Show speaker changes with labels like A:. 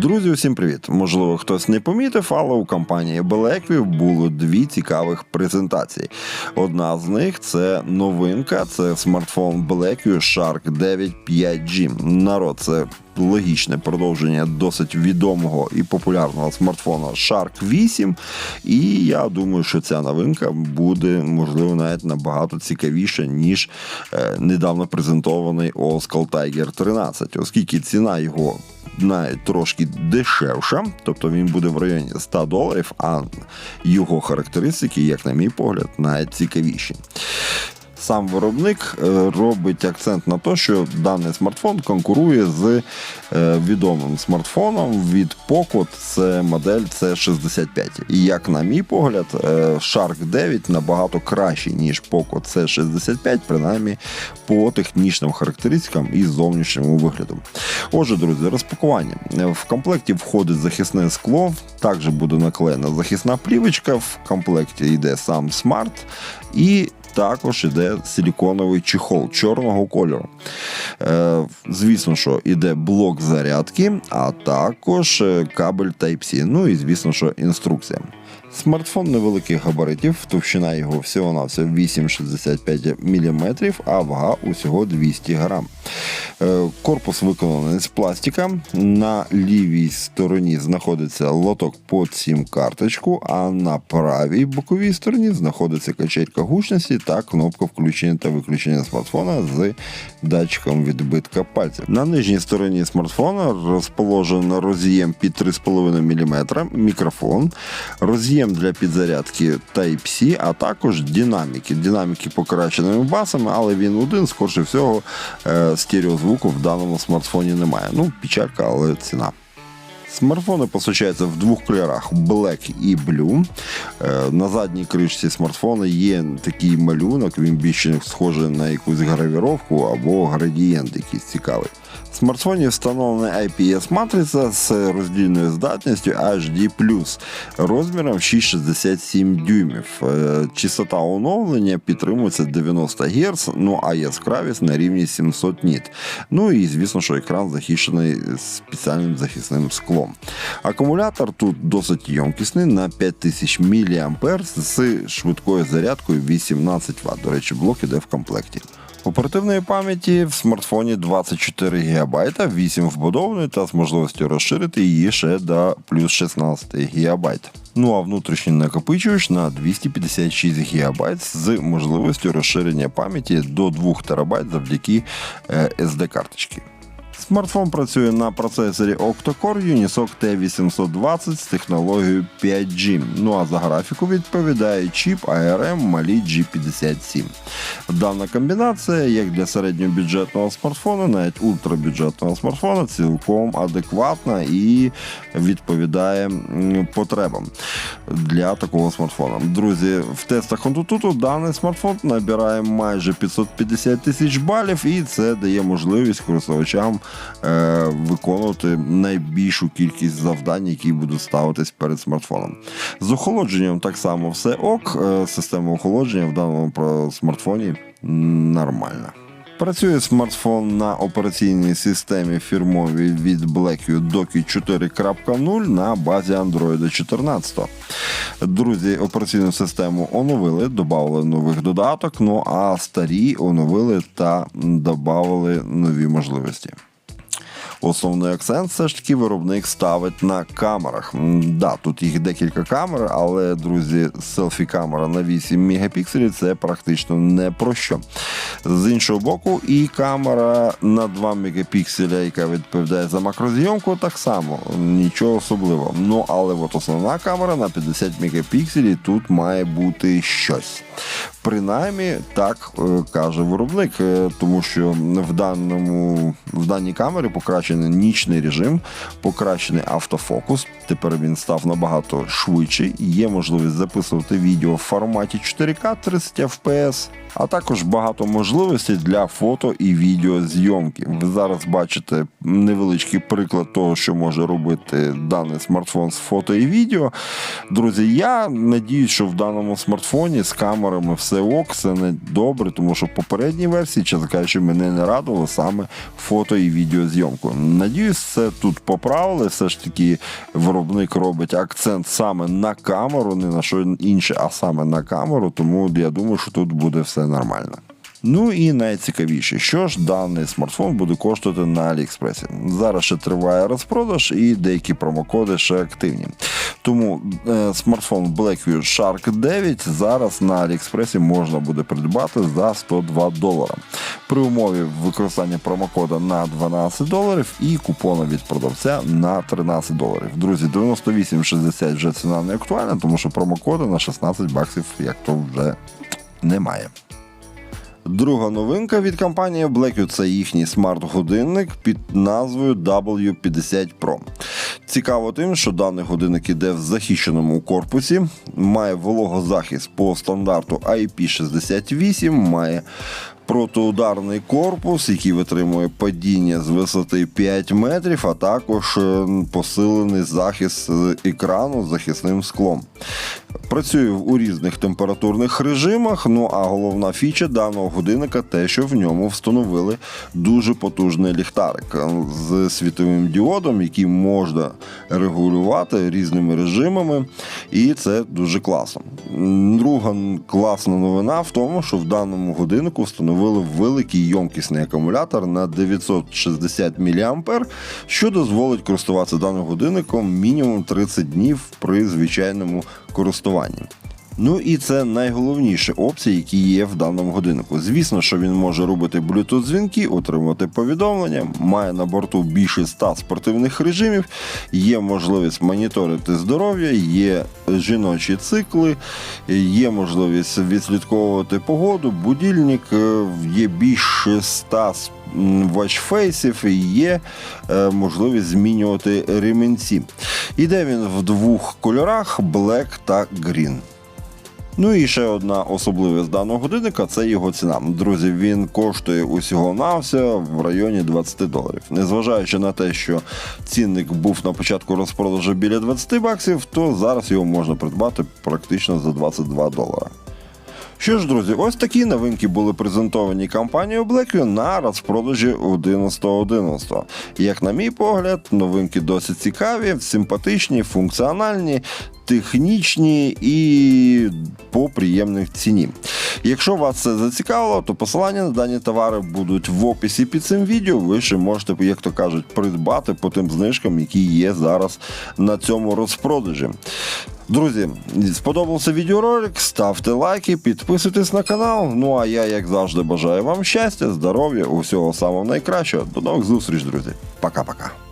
A: Друзі, усім привіт! Можливо, хтось не помітив, але у компанії Белекві було дві цікавих презентації. Одна з них це новинка, це смартфон Bellecview Shark 9 5G. Народ, це логічне продовження досить відомого і популярного смартфона Shark 8. І я думаю, що ця новинка буде можливо навіть набагато цікавіша, ніж е, недавно презентований Oscal Tiger 13, оскільки ціна його навіть трошки дешевша, тобто він буде в районі 100 доларів, а його характеристики, як на мій погляд, навіть цікавіші. Сам виробник е, робить акцент на те, що даний смартфон конкурує з е, відомим смартфоном від Poco, це модель C65. І як на мій погляд, е, Shark 9 набагато кращий, ніж Poco C65, принаймні по технічним характеристикам і зовнішньому вигляду. Отже, друзі, розпакування. В комплекті входить захисне скло, також буде наклеєна захисна плівочка, в комплекті йде сам смарт і також іде силіконовий чехол чорного кольору. Е, звісно, що іде блок зарядки, а також е, кабель Type-C. Ну і звісно, що інструкція. Смартфон невеликих габаритів, товщина його всього-навсього 8,65 мм, а вага усього 200 грам. Е, Корпус виконаний з пластика. На лівій стороні знаходиться лоток під сім карточку, а на правій боковій стороні знаходиться качелька гучності та кнопка включення та виключення смартфона з датчиком відбитка пальців. На нижній стороні смартфона розположено роз'єм під 3,5 мм, мікрофон, роз'єм для підзарядки Type-C, а також динаміки. Динаміки покращеними басами, але він один, скорше всього, е, стереозвуку в даному смартфоні немає. Ну, печалька, але ціна. Смартфони постачаються в двох кольорах Black і Blue. Е, На задній кришці смартфона є такий малюнок, він більше схожий на якусь гравіровку або градієнт якийсь цікавий. Смартфоні встановлена IPS-матриця з роздільною здатністю HD+, розміром 6,67 дюймів. Е, Частота оновлення підтримується 90 Гц, ну а яскравість на рівні 700 ніт. Ну і звісно, що екран захищений спеціальним захисним склом. Акумулятор тут досить ємкісний на 5000 мАh з швидкою зарядкою 18 Вт. До речі, блок іде в комплекті. Оперативної пам'яті в смартфоні 24 ГБ, 8 вбудованої та з можливістю розширити її ще до плюс 16 ГБ. Ну а внутрішній накопичувач на 256 ГБ з можливістю розширення пам'яті до 2 ТБ завдяки е, SD-карточки. Смартфон працює на процесорі Octa-Core Unisoc T820 з технологією 5G. Ну а за графіку відповідає чіп ARM Mali G57. Дана комбінація, як для середньобюджетного смартфона, навіть ультрабюджетного смартфона, цілком адекватна і відповідає потребам для такого смартфона. Друзі, в тестах Antutu даний смартфон набирає майже 550 тисяч балів, і це дає можливість користувачам е, виконувати найбільшу кількість завдань, які будуть ставитись перед смартфоном. З охолодженням так само все ок. Е, система охолодження в даному смартфоні нормальна. Працює смартфон на операційній системі фірмовій від Blackview Doki 4.0 на базі Android 14. Друзі, операційну систему оновили, додали нових додаток, ну а старі оновили та додали нові можливості. Основний акцент все ж таки виробник ставить на камерах. Да, тут їх декілька камер, але, друзі, селфі-камера на 8 мегапікселів це практично не про що. З іншого боку, і камера на 2 мегапікселя, яка відповідає за макрозйомку, так само нічого особливого. Ну, але от основна камера на 50 мегапікселів тут має бути щось. Принаймні, так е, каже виробник, е, тому що в даному в даній камері покращений нічний режим, покращений автофокус. Тепер він став набагато швидший. Є можливість записувати відео в форматі 4К 30 FPS, а також багато можливостей для фото і відеозйомки. Ви зараз бачите невеличкий приклад того, що може робити даний смартфон з фото і відео. Друзі, я надіюсь, що в даному смартфоні з камерами все все ок, це не добре, тому що в попередній версії, чесно кажучи, мене не радило саме фото і відеозйомку. Надіюсь, це тут поправили. Все ж таки, виробник робить акцент саме на камеру, не на що інше, а саме на камеру. Тому я думаю, що тут буде все нормально. Ну і найцікавіше, що ж даний смартфон буде коштувати на Аліекспресі. Зараз ще триває розпродаж і деякі промокоди ще активні. Тому е, смартфон Blackview Shark 9 зараз на Аліекспресі можна буде придбати за 102 долара. При умові використання промокода на 12 доларів і купона від продавця на 13 доларів. Друзі, 98,60 вже ціна не актуальна, тому що промокода на 16 баксів як то вже немає. Друга новинка від компанії Blackview – це їхній смарт-годинник під назвою W50 Pro. Цікаво тим, що даний годинник іде в захищеному корпусі, має вологозахист по стандарту IP68, має протиударний корпус, який витримує падіння з висоти 5 метрів, а також е, посилений захист екрану з захисним склом. Працює у різних температурних режимах. Ну а головна фіча даного годинника те, що в ньому встановили дуже потужний ліхтарик з світовим діодом, який можна регулювати різними режимами, і це дуже класно. Друга класна новина в тому, що в даному годиннику встановили великий йомкісний акумулятор на 960 мА, що дозволить користуватися даним годинником мінімум 30 днів при звичайному користуванні користування. Ну і це найголовніші опції, які є в даному годиннику. Звісно, що він може робити Bluetooth дзвінки, отримувати повідомлення, має на борту більше 100 спортивних режимів, є можливість моніторити здоров'я, є жіночі цикли, є можливість відслідковувати погоду, будильник, е, є більше 100 ватчфейсів і є е, можливість змінювати ремінці. Іде він в двох кольорах Black та Green. Ну і ще одна особливість даного годинника це його ціна. Друзі, він коштує усього навсього в районі 20 доларів. Незважаючи на те, що цінник був на початку розпродажу біля 20 баксів, то зараз його можна придбати практично за 22 долара. Що ж, друзі, ось такі новинки були презентовані компанією Blackview на розпродажі 11.11. Як на мій погляд, новинки досить цікаві, симпатичні, функціональні, технічні і по приємній ціні. Якщо вас це зацікавило, то посилання на дані товари будуть в описі під цим відео. Ви ще можете, як то кажуть, придбати по тим знижкам, які є зараз на цьому розпродажі. Друзі, сподобався відеоролик, ставте лайки, підписуйтесь на канал. Ну а я, як завжди, бажаю вам щастя, здоров'я, усього самого найкращого. До нових зустріч, друзі. Пока-пока.